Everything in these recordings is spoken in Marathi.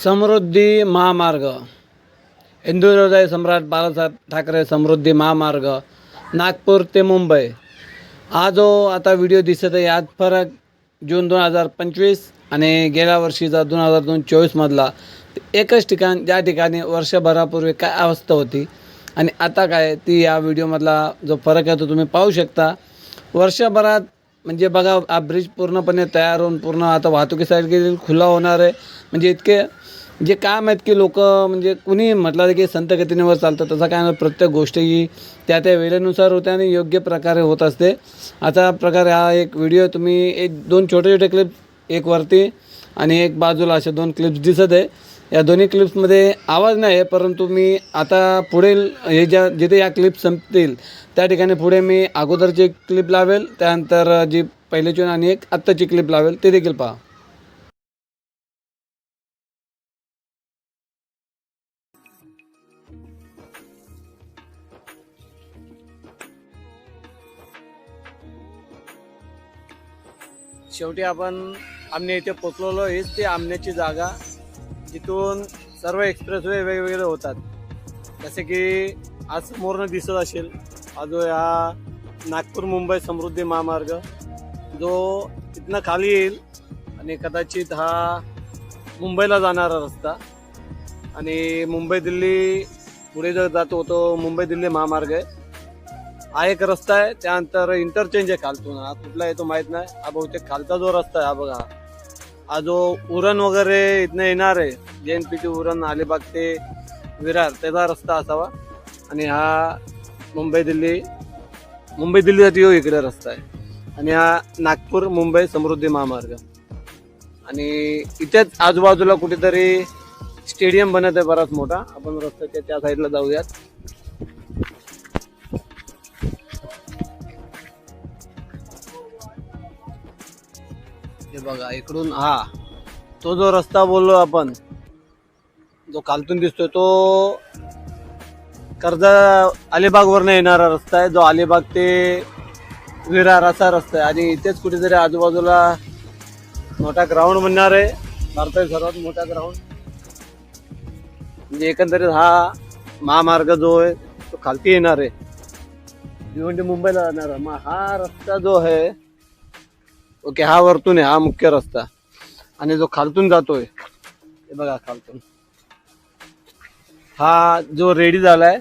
समृद्धी महामार्ग हिंदू हृदय सम्राट बाळासाहेब ठाकरे समृद्धी महामार्ग नागपूर ते मुंबई हा जो आता व्हिडिओ दिसत आहे यात फरक जून दोन हजार पंचवीस आणि गेल्या वर्षीचा दोन हजार दोन चोवीसमधला एकच ठिकाण ज्या ठिकाणी वर्षभरापूर्वी काय अवस्था होती आणि आता काय ती या व्हिडिओमधला जो फरक आहे तो तुम्ही पाहू शकता वर्षभरात म्हणजे बघा हा ब्रिज पूर्णपणे तयार होऊन पूर्ण आता वाहतुकीसाठी खुला होणार आहे म्हणजे इतके जे काम आहेत की लोक म्हणजे कुणी म्हटलं की संत गतीनेवर चालतं तसं काय नाही. प्रत्येक गोष्ट ही त्या त्या वेळेनुसार होते आणि योग्य प्रकारे होत असते. अशा प्रकारे हा एक व्हिडिओ तुम्ही एक दोन छोटे छोटे क्लिप एक वरती आणि एक बाजूला असे दोन क्लिप्स दिसत आहे. या दोन्ही क्लिप्समध्ये आवाज नाही आहे परंतु मी आता पुढील हे ज्या जिथे या क्लिप संपतील त्या ठिकाणी पुढे मी अगोदरची एक क्लिप लावेल त्यानंतर जी पहिलीची आणि एक आत्ताची क्लिप लावेल ते देखील पहा. शेवटी आपण आमने इथे पोचलेलो हीच ती आमण्याची जागा. जिथून सर्व एक्सप्रेसवे वेगवेगळे होतात. जसे की आज समोरनं दिसत असेल हा जो हा नागपूर मुंबई समृद्धी महामार्ग. जो इथनं खाली येईल आणि कदाचित हा मुंबईला जाणारा रस्ता. आणि मुंबई दिल्ली पुढे जर जातो तो मुंबई दिल्ली महामार्ग आहे. हा एक रस्ता आहे त्यानंतर इंटरचेंज आहे खालतून. हा कुठला आहे तो माहीत नाही. हा बहुतेक खालचा जो रस्ता आहे हा बघा. हा जो उरण वगैरे इथनं येणार आहे J N P T Uran Alibag ते विरार त्याचा रस्ता असावा. आणि हा मुंबई दिल्ली मुंबई दिल्लीसाठी येऊ इकडे रस्ता आहे. आणि हा नागपूर मुंबई समृद्धी महामार्ग. आणि इथेच आजूबाजूला कुठेतरी स्टेडियम बनत आहे बराच मोठा. आपण रस्त्याच्या त्या साईडला जाऊयात. हे बघा इकडून हा. तो जो रस्ता बोललो आपण जो खालतून दिसतोय तो कर्जा अलिबाग वरनं येणारा रस्ता आहे. जो अलिबाग ते विरार असा रस्ता आहे. आणि इथेच कुठेतरी आजूबाजूला मोठा ग्राउंड म्हणणार आहे. भारतातील सर्वात मोठा ग्राउंड म्हणजे एकंदरीत हा महामार्ग जो आहे तो खालती येणार आहे. भिवंडी मुंबईला जाणार मग हा रस्ता जो आहे ओके हा वरतून आहे हा मुख्य रस्ता. आणि जो खालतून जातोय हे बघा खालतून. हा जो रेडी झालाय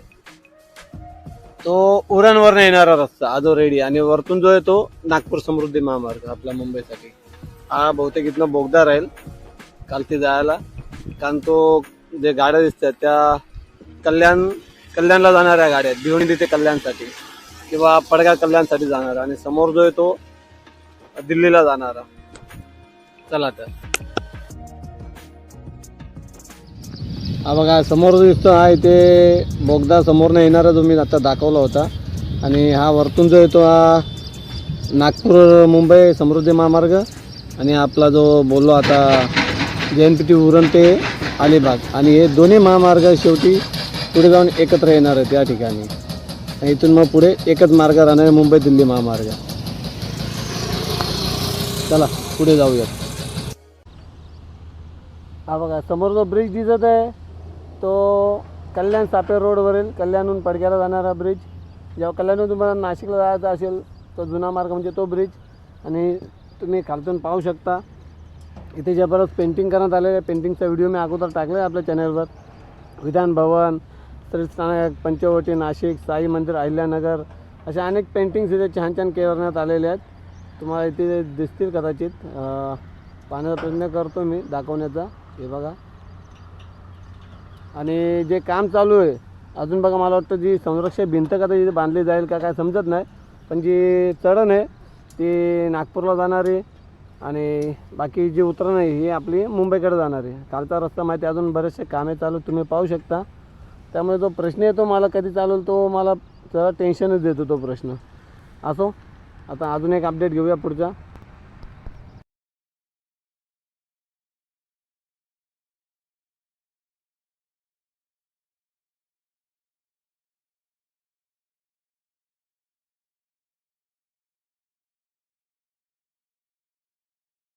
तो उरणवर येणारा रस्ता हा जो रेडी आणि वरतून जो आहे तो नागपूर समृद्धी महामार्ग आपल्या मुंबईसाठी. हा बहुतेक इथनं बोगदा राहील कालती जायला. कारण तो जे गाड्या दिसतात त्या कल्याण कल्याणला जाणाऱ्या गाड्या आहेत. भिवंडी कल्याणसाठी किंवा पडगा कल्याणसाठी जाणार. आणि समोर जो आहे तो दिल्लीला जाणारा. चला तर. हा बघा समोर जो दिसतो हा इथे बोगदा समोरनं येणारा जो मी आता दाखवला होता. आणि हा वरतून जो येतो हा नागपूर मुंबई समृद्धी महामार्ग. आणि आपला जो बोललो आता जे एन पी टी उरण ते अलिबाग. आणि हे दोन्ही महामार्ग शेवटी पुढे जाऊन एकत्र येणार आहेत या ठिकाणी. इथून मग पुढे एकच मार्ग राहणार आहे मुंबई दिल्ली महामार्ग. चला पुढे जाऊयात. हा बघा समोर जो ब्रिज दिसत आहे तो कल्याण सापेर रोडवरील कल्याणहून पडक्याला जाणारा ब्रिज जेव्हा कल्याणहून तुम्हाला नाशिकला जायचं असेल तो जुना मार्ग म्हणजे तो ब्रिज आणि तुम्ही खालतून पाहू शकता. इथे जबरदस्त पेंटिंग करण्यात आलेलं आहे. पेंटिंगचा व्हिडिओ मी अगोदर टाकला आहे आपल्या चॅनलवर विधान भवन श्री स्थानक पंचवटी नाशिक साई मंदिर अहिल्यानगर अशा अनेक पेंटिंग्स इथे छान छान करण्यात आलेले आहेत. तुम्हाला इथे दिसतील कदाचित. पाहण्याचा प्रयत्न करतो मी दाखवण्याचा. हे बघा. आणि जे काम चालू आहे अजून बघा मला वाटतं जी संरक्षक भिंत का इथे बांधली जाईल का काय समजत नाही. पण जी चढण आहे ती नागपूरला जाणारी आणि बाकी जी उतरण आहे ही आपली मुंबईकडे जाणार आहे. कालचा रस्ता माहिती अजून बरेचसे कामे चालू तुम्ही पाहू शकता. त्यामुळे जो प्रश्न येतो मला कधी चालू तो मला जरा टेन्शनच देतो तो प्रश्न. असो. आता अजून एक अपडेट घेऊया पुढचा.